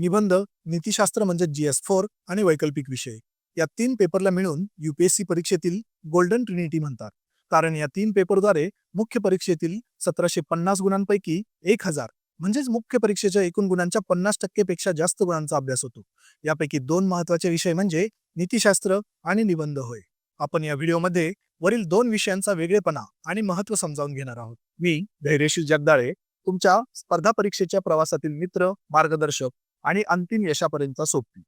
निबंध नीतिशास्त्र म्हणजे G S four आणि वैकल्पिक विषय. या तीन पेपरला मिळून युपीएससी परीक्षेतील गोल्डन ट्रिनिटी म्हणतात. कारण या तीन पेपरद्वारे मुख्य परीक्षेतील सतराशे पन्नास गुणांपैकी एक हजार म्हणजेच मुख्य परीक्षेच्या एकूण गुणांच्या पन्नास टक्केपेक्षा जास्त गुणांचा अभ्यास होतो. यापैकी दोन महत्त्वाचे विषय म्हणजे नीतिशास्त्र आणि निबंध होय. आपण या व्हिडिओमध्ये वरील दोन विषयांचा वेगळेपणा आणि महत्त्व समजावून घेणार आहोत. मी धैर्यशील जगदाळे तुमच्या स्पर्धा परीक्षेच्या प्रवासातील मित्र मार्गदर्शक आणि अंतिम यशापर्यंत सोपली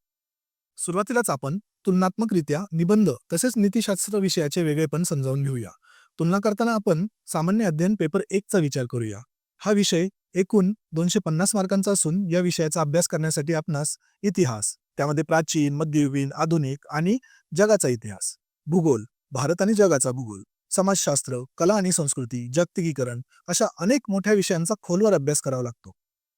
सुरुवातीलाच आपण तुलनात्मकरित्या निबंध तसेच नीतिशास्त्र विषयाचे वेगळेपण समजावून घेऊया. तुलना करताना आपण सामान्य अध्ययन पेपर एकचा विचार करूया. हा विषय एकूण दोनशे पन्नास मार्कांचा असून या विषयाचा अभ्यास करण्यासाठी आपणास इतिहास त्यामध्ये प्राचीन मध्ययुगीन आधुनिक आणि जगाचा इतिहास भूगोल भारत आणि जगाचा भूगोल समाजशास्त्र कला आणि संस्कृती जागतिकीकरण अशा अनेक मोठ्या विषयांचा खोलवर अभ्यास करावा लागतो.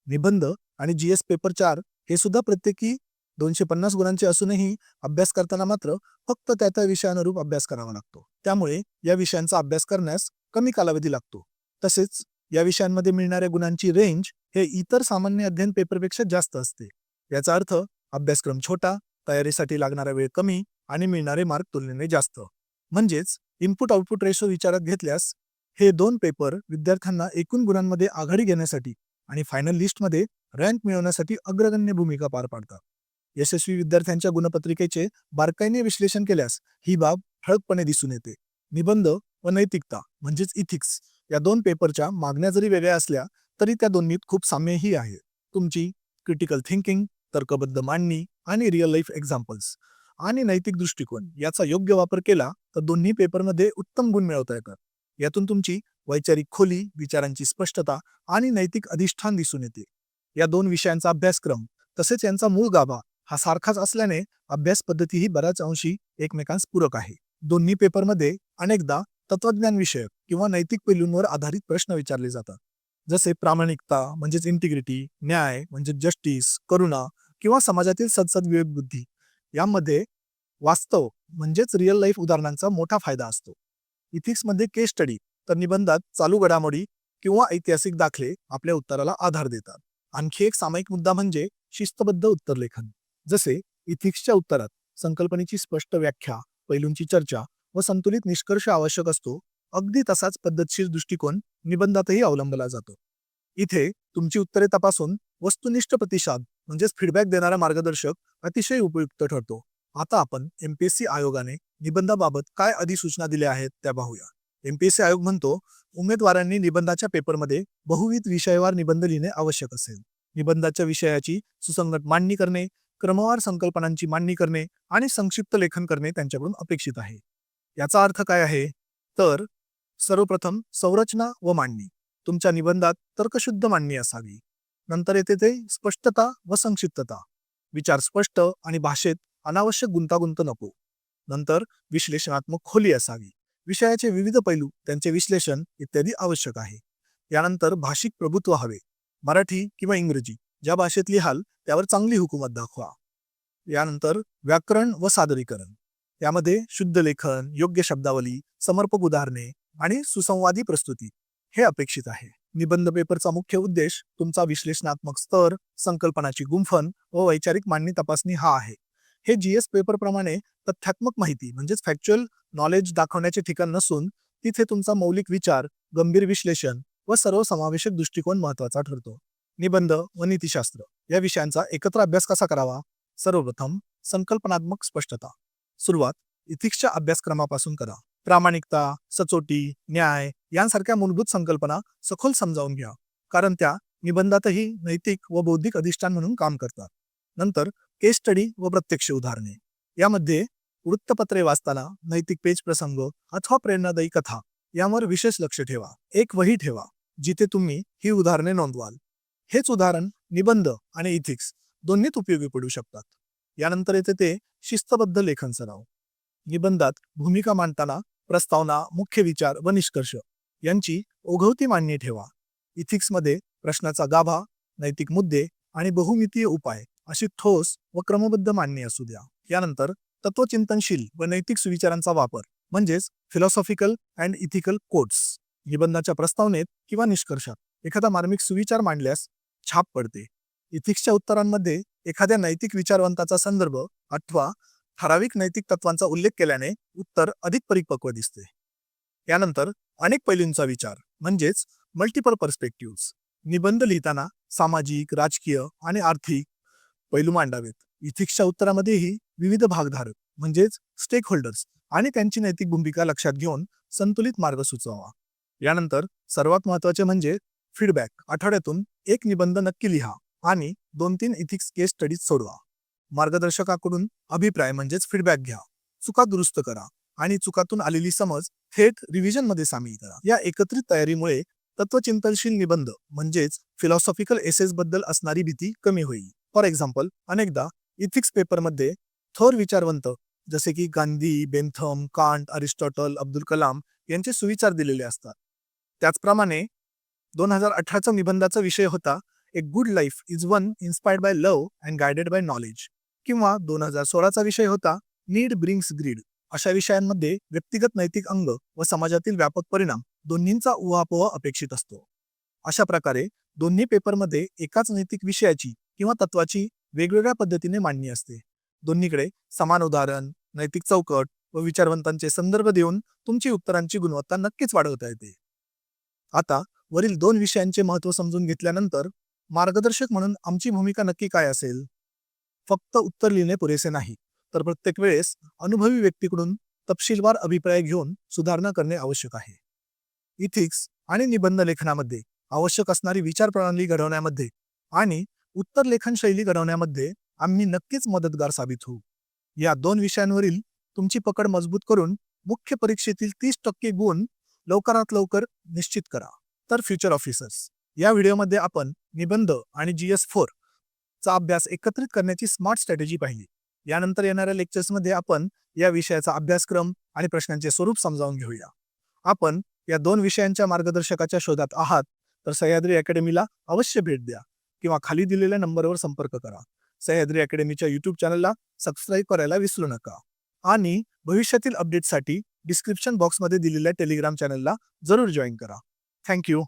निबंध आणि जी एस पेपर चार हे सुद्धा प्रत्येकी दोनशे पन्नास गुणांचे असूनही अभ्यास करताना मात्र फक्त त्या त्या विषयानुरूप अभ्यास करावा लागतो. त्यामुळे या विषयांचा अभ्यास करण्यास कमी कालावधी लागतो. तसेच या विषयांमध्ये मिळणाऱ्या गुणांची रेंज हे इतर सामान्य अध्ययन पेपरपेक्षा जास्त असते. याचा अर्थ अभ्यासक्रम छोटा तयारीसाठी लागणारा वेळ कमी आणि मिळणारे मार्क तुलनेने जास्त. म्हणजेच इनपुट आउटपुट रेशो विचारात घेतल्यास हे दोन पेपर विद्यार्थ्यांना एकूण गुणांमध्ये आघाडी घेण्यासाठी आणि फायनल लिस्टमध्ये रँक मिळवण्यासाठी अग्रगण्य भूमिका पार पाडतात. यशस्वी विद्यार्थ्यांच्या गुणपत्रिकेचे बारकाईने विश्लेषण केल्यास ही बाब ठळकपणे दिसून येते. निबंध व नैतिकता म्हणजेच इथिक्स या दोन पेपरच्या मागण्या जरी वेगळ्या असल्या तरी त्या दोन्हीत खूप साम्यही आहे. तुमची क्रिटिकल थिंकिंग तर्कबद्ध मांडणी आणि रिअल लाईफ एक्झाम्पल्स आणि नैतिक दृष्टिकोन याचा योग्य वापर केला तर दोन्ही पेपरमध्ये उत्तम गुण मिळवता येतात. यातून तुमची वैचारिक खोली विचारांची स्पष्टता आणि नैतिक अधिष्ठान दिसून येते. या दोन विषयांचा अभ्यासक्रम तसेच यांचा मूळ गाभा हा सारखाच असल्याने अभ्यास पद्धतीही बऱ्याच अंशी एकमेकांस पूरक आहे. दोन्ही पेपरमध्ये अनेकदा तत्वज्ञान विषयक किंवा नैतिक पैलूंवर आधारित प्रश्न विचारले जातात. जसे प्रामाणिकता म्हणजेच इंटिग्रिटी न्याय म्हणजे जस्टिस करुणा किंवा समाजातील सदसद विवेक बुद्धी यामध्ये वास्तव म्हणजेच रिअल लाईफ उदाहरणांचा मोठा फायदा असतो. इथिक्समध्ये केस स्टडी तर निबंधात चालू घडामोडी किंवा ऐतिहासिक दाखले आपल्या उत्तराला आधार देतात. आणखी एक सामायिक मुद्दा म्हणजे शिस्तबद्ध उत्तरलेखन जसे इथिक्सच्या उत्तरात संकल्पनेची स्पष्ट व्याख्या पैलूंची चर्चा व संतुलित निष्कर्ष आवश्यक असतो अगदी तसाच पद्धतशीर दृष्टिकोन निबंधातही अवलंबला जातो. इथे तुमची उत्तरे तपासून वस्तुनिष्ठ प्रतिसाद म्हणजेच फीडबॅक देणारा मार्गदर्शक अतिशय उपयुक्त ठरतो. आता आपण एमपीएससी आयोगाने निबंधाबाबत काय अधिसूचना दिल्या आहेत त्या पाहूया. एमपीएससी आयोग म्हणतो उमेदवारांनी निबंधाच्या पेपरमध्ये बहुविध विषयवार निबंध लिहिणे आवश्यक असेल. निबंधाच्या विषयाची सुसंगत मांडणी करणे क्रमवार संकल्पनांची मांडणी करणे आणि संक्षिप्त लेखन करणे त्यांच्याकडून अपेक्षित आहे. याचा अर्थ काय आहे? तर सर्वप्रथम संरचना व मांडणी. तुमच्या निबंधात तर्कशुद्ध मांडणी असावी. नंतर येते ते स्पष्टता व संक्षिप्तता. विचार स्पष्ट आणि भाषेत अनावश्यक गुंतागुंत नको. नंतर विश्लेषणात्मक खोली असावी. विषयाचे विविध पैलू त्यांचे विश्लेषण इत्यादी आवश्यक आहे. यानंतर भाषिक प्रभुत्व हवे. मराठी किंवा इंग्रजी ज्या भाषेत लिहाल त्यावर चांगली हुकूमत दाखवा. यानंतर व्याकरण व सादरीकरण. यामध्ये शुद्ध लेखन योग्य शब्दावली समर्पक उदाहरणे आणि सुसंवादी प्रस्तुती हे अपेक्षित आहे. निबंध पेपरचा मुख्य उद्देश तुमचा विश्लेषणात्मक स्तर संकल्पनाची गुंफन व वैचारिक मांडणी तपासणी हा आहे. हे जीएस पेपर प्रमाणे तथ्यात्मक माहिती म्हणजेच फॅक्च्युअल नॉलेज दाखवण्याचे ठिकाण नसून तिथे तुमचा मौलिक विचार गंभीर विश्लेषण व सर्वसमावेशक दृष्टिकोन महत्त्वाचा ठरतो. निबंध व नीतिशास्त्र या विषयांचा एकत्र अभ्यास कसा करावा? सर्वप्रथम संकल्पनात्मक स्पष्टता. सुरुवात इथिक्सच्या अभ्यासक्रमापासून करा. प्रामाणिकता सचोटी न्याय यांसारख्या मूलभूत संकल्पना सखोल समजावून घ्या. कारण त्या निबंधातही नैतिक व बौद्धिक अधिष्ठान म्हणून काम करतात. नंतर केस स्टडी व प्रत्यक्ष उदाहरणे. यामध्ये वृत्तपत्रे वाचताना नैतिक पेज प्रसंग अथवा प्रेरणादायी कथा यावर विशेष लक्ष ठेवा. एक वही ठेवा जिथे तुम्ही ही उदाहरणे नोंदवाल. हेच उदाहरण निबंध आणि इथिक्स दोन्हीत उपयोगी पडू शकतात. यानंतर येते ते शिस्तबद्ध लेखन सराव. निबंधात भूमिका मांडताना प्रस्तावना मुख्य विचार व निष्कर्ष यांची ओघवती मांडणी ठेवा. इथिक्समध्ये प्रश्नाचा गाभा नैतिक मुद्दे आणि बहुमितीय उपाय अशी ठोस व क्रमबद्ध मांडणी असू द्या. यानंतर तत्वचिंतनशील व नैतिक सुविचारांचा वापर म्हणजेच फिलॉसॉफिकल अँड इथिकल कोड्स निबंधाच्या प्रस्तावनेत किंवा निष्कर्षात एखादा मार्मिक सुविचार मांडल्यास छाप पडते. इथिक्सच्या उत्तरांमध्ये एखाद्या नैतिक विचारवंताचा संदर्भ अथवा ठराविक नैतिक तत्वांचा उल्लेख केल्याने उत्तर अधिक परिपक्व दिसते. यानंतर अनेक पैलूंचा विचार म्हणजेच मल्टिपल पर्स्पेक्टिव्ह निबंध लिहिताना सामाजिक राजकीय आणि आर्थिक पैलू मांडावेत. इथिक्सच्या उत्तरामध्येही विविध भागधारक म्हणजेच स्टेक होल्डर्स आणि त्यांची नैतिक भूमिका लक्षात घेऊन संतुलित मार्ग सुचवावा. यानंतर सर्वात महत्त्वाचे म्हणजे फीडबॅक आठवड्यातून एक निबंध नक्की लिहा आणि दोन तीन इथिक्स केस स्टडीज सोडवा. मार्गदर्शकाकडून अभिप्राय म्हणजेच फीडबॅक घ्या. चुका दुरुस्त करा आणि चुकातून आलेली समज थेट रिव्हिजनमध्ये सामील करा. या एकत्रित तयारीमुळे तत्वचिंतनशील निबंध म्हणजेच फिलॉसॉफिकल एसेस बद्दल असणारी भीती कमी होईल. फॉर एक्झाम्पल अनेकदा इथिक्स पेपरमध्ये थोर विचारवंत जसे की Gandhi Bentham Kant Aristotle Abdul Kalam यांचे सुविचार दिलेले असतात. त्याचप्रमाणे दोन हजार अठराचा निबंधाचा विषय होता a good life is one inspired by love and guided by knowledge किंवा दोन हजार सोळाचा विषय होता नीड ब्रिंग्स ग्रीड अशा विषयांमध्ये व्यक्तिगत नैतिक अंग व समाजातील व्यापक परिणाम दोन्हींचा उहापोह अपेक्षित असतो. अशा प्रकारे दोन्ही पेपरमध्ये एकाच नैतिक विषयाची किंवा तत्वाची वेगवेगळ्या पद्धतीने मांडणी असते. दोन्हीकडे समान उदाहरण नैतिक चौकट व विचारवंतांचे संदर्भ देऊन तुमची उत्तरांची गुणवत्ता नक्कीच वाढवता येते. आता वरील दोन विषयांचे महत्त्व समजून घेतल्यानंतर मार्गदर्शक म्हणून आमची भूमिका नक्की काय असेल? फक्त उत्तर लिहिणे पुरेसे नाही तर प्रत्येक वेळेस अनुभवी व्यक्तीकडून तपशीलवार अभिप्राय घेऊन सुधारणा करणे आवश्यक आहे. इथिक्स आणि निबंध लेखनामध्ये आवश्यक असणारी विचार प्रणाली घडवण्यामध्ये आणि उत्तर लेखन शैली घडवण्यामध्ये आम्ही नक्कीच मदतगार साबित होऊ. या दोन विषयांवरील तुमची पकड मजबूत करून मुख्य परीक्षेतील तीस टक्के गुण लवकरात लवकर निश्चित करा. तर फ्युचर ऑफिसर्स या व्हिडिओमध्ये आपण निबंध आणि जी एस फोर चा अभ्यास एकत्रित करण्याची स्मार्ट स्ट्रॅटेजी पाहिली. यानंतर येणाऱ्या लेक्चर्समध्ये आपण या विषयाचा अभ्यासक्रम आणि प्रश्नांचे स्वरूप समजावून घेऊया. आपण या दोन विषयांच्या मार्गदर्शकाच्या शोधात आहात तर सह्याद्री अकॅडमीला अवश्य भेट द्या. किंवा खाली दिलेल्या नंबरवर संपर्क करा. सह्याद्री अकॅडमीच्या युट्यूब चॅनलला सबस्क्राईब करायला विसरू नका. आणि भविष्यातील अपडेटसाठी डिस्क्रिप्शन बॉक्समध्ये दिलेल्या टेलिग्राम चॅनलला जरूर जॉईन करा. थँक्यू